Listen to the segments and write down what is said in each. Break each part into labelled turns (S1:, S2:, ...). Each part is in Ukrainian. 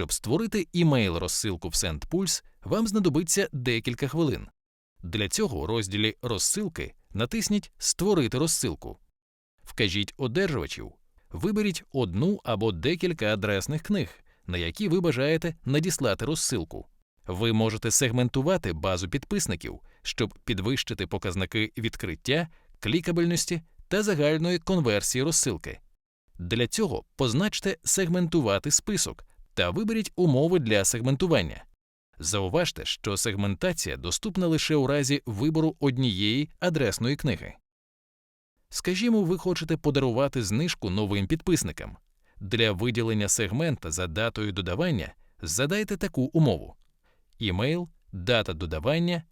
S1: Щоб створити імейл розсилку в SendPulse, вам знадобиться декілька хвилин. Для цього у розділі Розсилки натисніть Створити розсилку. Вкажіть одержувачів. Виберіть одну або декілька адресних книг, на які ви бажаєте надіслати розсилку. Ви можете сегментувати базу підписників, щоб підвищити показники відкриття, клікабельності та загальної конверсії розсилки. Для цього позначте Сегментувати список та виберіть умови для сегментування. Зауважте, що сегментація доступна лише у разі вибору однієї адресної книги. Скажімо, ви хочете подарувати знижку новим підписникам. Для виділення сегмента за датою додавання задайте таку умову: імейл, дата додавання,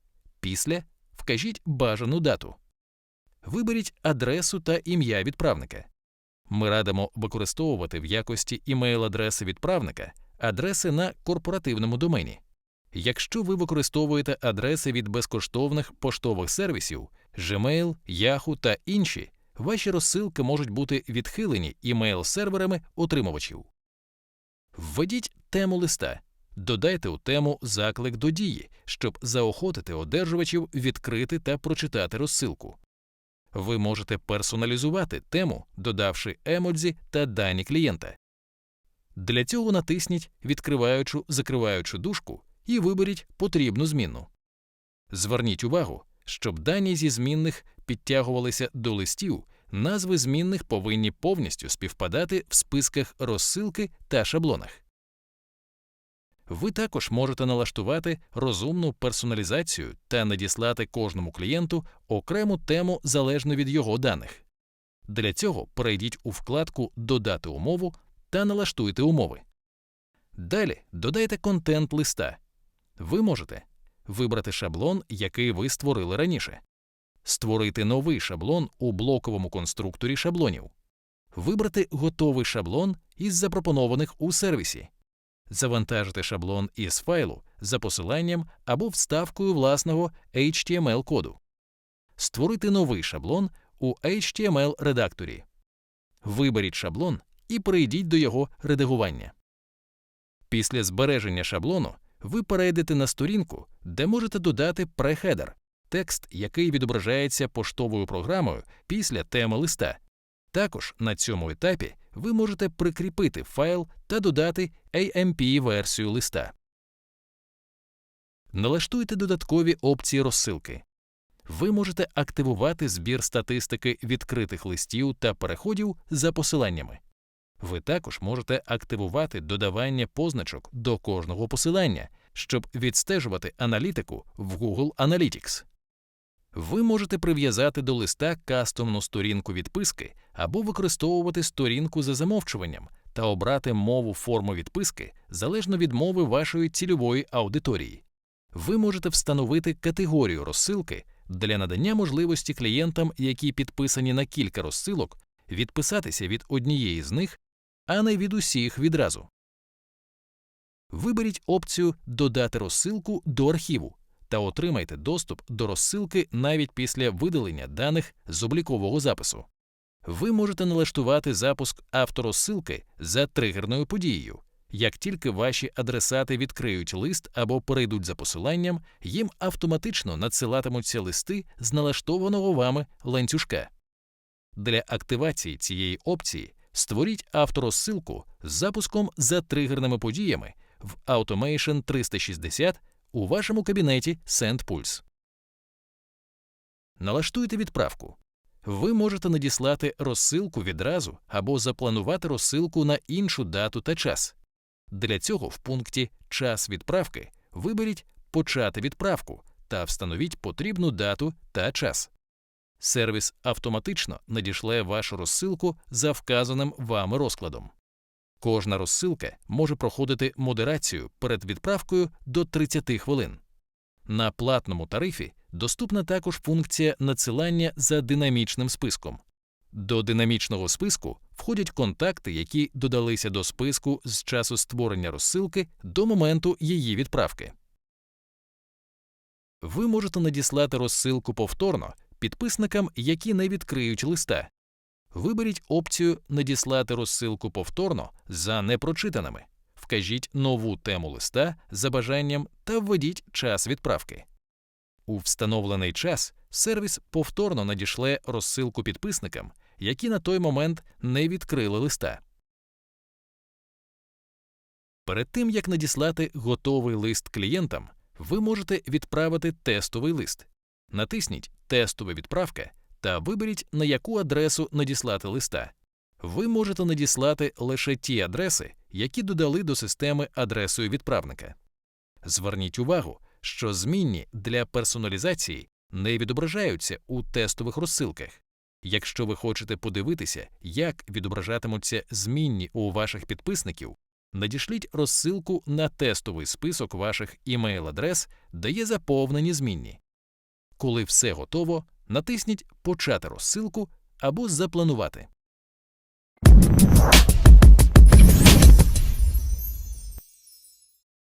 S1: після вкажіть бажану дату. Виберіть адресу та ім'я відправника. Ми радимо використовувати в якості імейл-адреси відправника адреси на корпоративному домені. Якщо ви використовуєте адреси від безкоштовних поштових сервісів Gmail, Yahoo та інші, ваші розсилки можуть бути відхилені імейл-серверами отримувачів. Введіть тему листа. Додайте у тему заклик до дії, щоб заохотити одержувачів відкрити та прочитати розсилку. Ви можете персоналізувати тему, додавши емодзі та дані клієнта. Для цього натисніть відкриваючу закриваючу дужку і виберіть потрібну змінну. Зверніть увагу, щоб дані зі змінних підтягувалися до листів, назви змінних повинні повністю співпадати в списках розсилки та шаблонах. Ви також можете налаштувати розумну персоналізацію та надіслати кожному клієнту окрему тему залежно від його даних. Для цього перейдіть у вкладку Додати умову та налаштуйте умови. Далі додайте контент листа. Ви можете вибрати шаблон, який ви створили раніше, створити новий шаблон у блоковому конструкторі шаблонів, вибрати готовий шаблон із запропонованих у сервісі, завантажити шаблон із файлу за посиланням або вставкою власного HTML-коду, створити новий шаблон у HTML-редакторі. Виберіть шаблон і перейдіть до його редагування. Після збереження шаблону ви перейдете на сторінку, де можете додати прехедер – текст, який відображається поштовою програмою після теми листа. Також на цьому етапі ви можете прикріпити файл та додати AMP-версію листа. Налаштуйте додаткові опції розсилки. Ви можете активувати збір статистики відкритих листів та переходів за посиланнями. Ви також можете активувати додавання позначок до кожного посилання, щоб відстежувати аналітику в Google Analytics. Ви можете прив'язати до листа кастомну сторінку відписки або використовувати сторінку за замовчуванням та обрати мову форму відписки залежно від мови вашої цільової аудиторії. Ви можете встановити категорію розсилки для надання можливості клієнтам, які підписані на кілька розсилок, відписатися від однієї з них а не від усіх відразу. Виберіть опцію Додати розсилку до архіву та отримайте доступ до розсилки навіть після видалення даних з облікового запису. Ви можете налаштувати запуск авторозсилки за тригерною подією. Як тільки ваші адресати відкриють лист або перейдуть за посиланням, їм автоматично надсилатимуться листи з налаштованого вами ланцюжка. Для активації цієї опції Створіть авторозсилку з запуском за тригерними подіями в Automation 360 у вашому кабінеті SendPulse. Налаштуйте відправку. Ви можете надіслати розсилку відразу або запланувати розсилку на іншу дату та час. Для цього в пункті Час відправки виберіть Почати відправку та встановіть потрібну дату та час. Сервіс автоматично надішле вашу розсилку за вказаним вами розкладом. Кожна розсилка може проходити модерацію перед відправкою до 30 хвилин. На платному тарифі доступна також функція надсилання за динамічним списком. До динамічного списку входять контакти, які додалися до списку з часу створення розсилки до моменту її відправки. Ви можете надіслати розсилку повторно підписникам, які не відкриють листа. Виберіть опцію Надіслати розсилку повторно за непрочитаними. вкажіть нову тему листа за бажанням та введіть час відправки. У встановлений час сервіс повторно надішле розсилку підписникам, які на той момент не відкрили листа. Перед тим як надіслати готовий лист клієнтам, ви можете відправити тестовий лист. Натисніть Тестова відправка та виберіть, на яку адресу надіслати листа. Ви можете надіслати лише ті адреси, які додали до системи адресою відправника. Зверніть увагу, що змінні для персоналізації не відображаються у тестових розсилках. Якщо ви хочете подивитися, як відображатимуться змінні у ваших підписників, надішліть розсилку на тестовий список ваших імейл-адрес, де є заповнені змінні. Коли все готово, натисніть Почати розсилку або Запланувати.